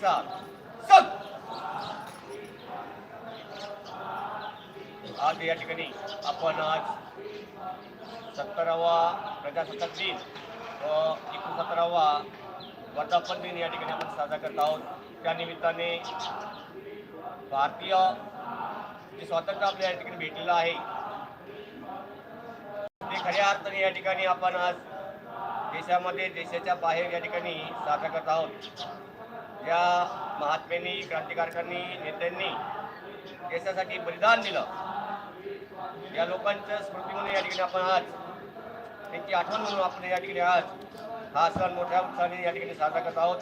साथ सत। आज या ठिकाणी आपण आज सत्तरावा प्रजासत्ताक दिन व एकोणसत्तरावा वर्धापन दिन या ठिकाणी आपण साजरा करत आहोत. त्या निमित्ताने भारतीय जे स्वातंत्र्य आपल्या या ठिकाणी भेटलेलं आहे ते खऱ्या अर्थाने या ठिकाणी आपण आज देशामध्ये देशाच्या बाहेर या ठिकाणी साजरा करत आहोत. या महात्म्यांनी क्रांतिकारकांनी नेत्यांनी देशासाठी बलिदान दिलं. या लोकांच्या स्मृती म्हणून या ठिकाणी आपण आज त्यांची आठवण म्हणून आपण या ठिकाणी आज हा सण मोठ्या उत्साहाने या ठिकाणी साजरा करत आहोत.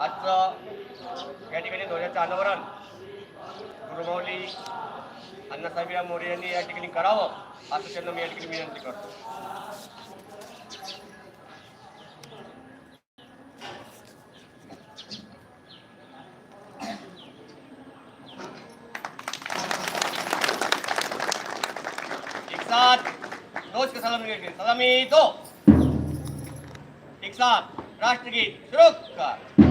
आजचं या ठिकाणी ध्वजाचं अनावरण गुरुमावली अण्णासाहेबराव मोरे यांनी या ठिकाणी करावं असं त्यांना मी या ठिकाणी विनंती करतो. साथ रोज का सलामी के सलामी दो एक साथ राष्ट्रगीत शुरू कर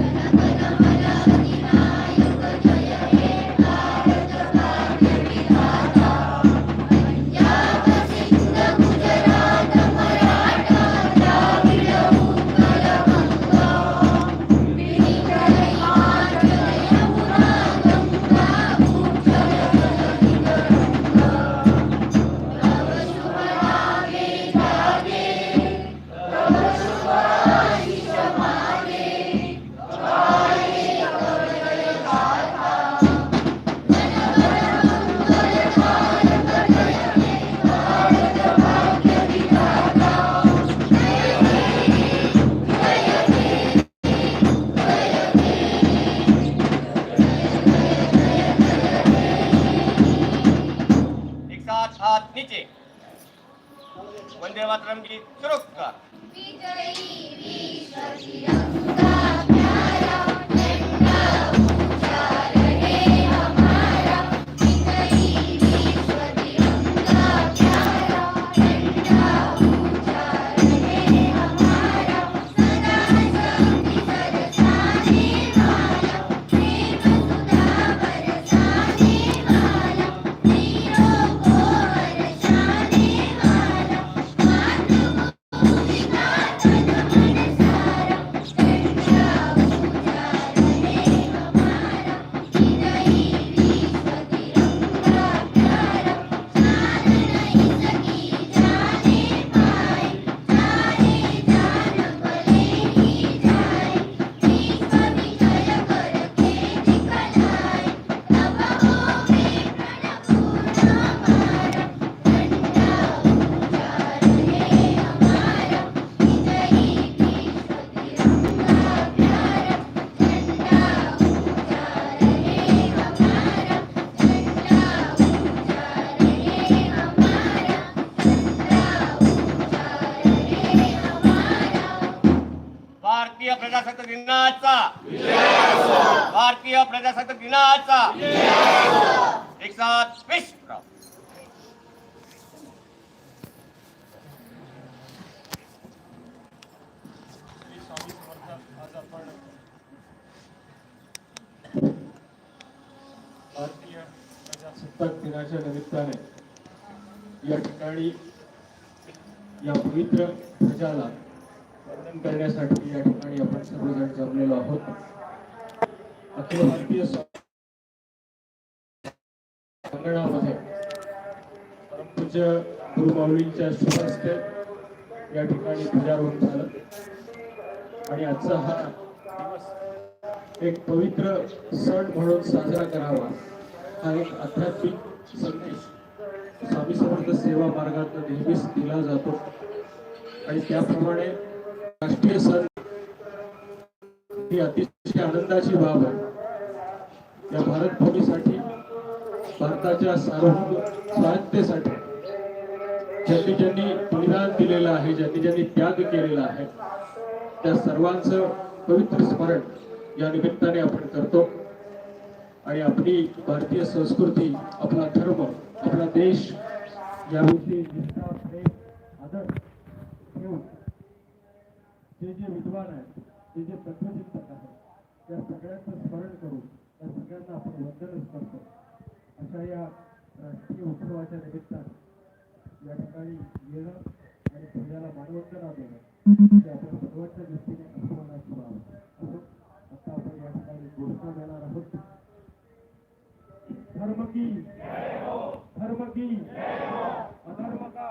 मातरम गीत शुरू प्रजासत्ताक दिनाचा. भारतीय प्रजासत्ताक दिनाचा. एक साथ विश्व भारतीय प्रजासत्ताक दिनाच्या निमित्ताने या ठिकाणी या पवित्र ध्वजाला वंदन करण्यासाठी या ठिकाणी आपण सर्वजण जमलेलो आहोत. अखिल भारतीय स्वा- अंगणामध्ये परमपूज्य गुरुमाऊलींच्या शुभहस्ते या ठिकाणी ध्वजारोहण झालं. आणि आजचा हा दिवस एक पवित्र सण म्हणून साजरा करावा. हा एक आध्यात्मिक संदेश. स्वामी समर्थ सेवा मार्गात नेहमीच दिला जातो. आणि त्याप्रमाणे राष्ट्रीय सण ही अतिशय आनंदाची बाब आहे. या भारत भूमीसाठी भारताच्या सार्वभौम स्वायत्तेसाठी ज्यांनी ज्यांनी बलिदान दिलेलं आहे ज्यांनी ज्यांनी त्याग केलेला आहे त्या सर्वांचं पवित्र स्मरण या निमित्ताने आपण करतो. आणि आपली भारतीय संस्कृती आपला धर्म आपला देश याविषयी जे विद्वान आहेत, जे तत्वचिंतक आहेत या सगळ्यांचं स्मरण करून या सगळ्यांना आपण वंदनच करतो अशा या राष्ट्रीय उत्सवाच्या निमित्तानं या ठिकाणी येणं आणि प्रजाला मानवंदना देणं, हे आपण सर्वांच्या दृष्टीने बाब आहे. आता आपण या ठिकाणी घोषणा देणार आहोत धर्म की धर्म की, अधर्म का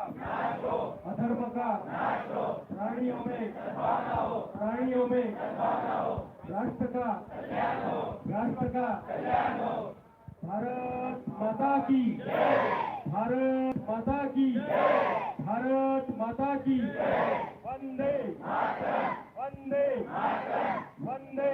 अधर्म का प्राणियों में प्राणियों में राष्ट्र का राष्ट्र का भारत माता की भारत माता की भारत माता की वंदे वंदे वंदे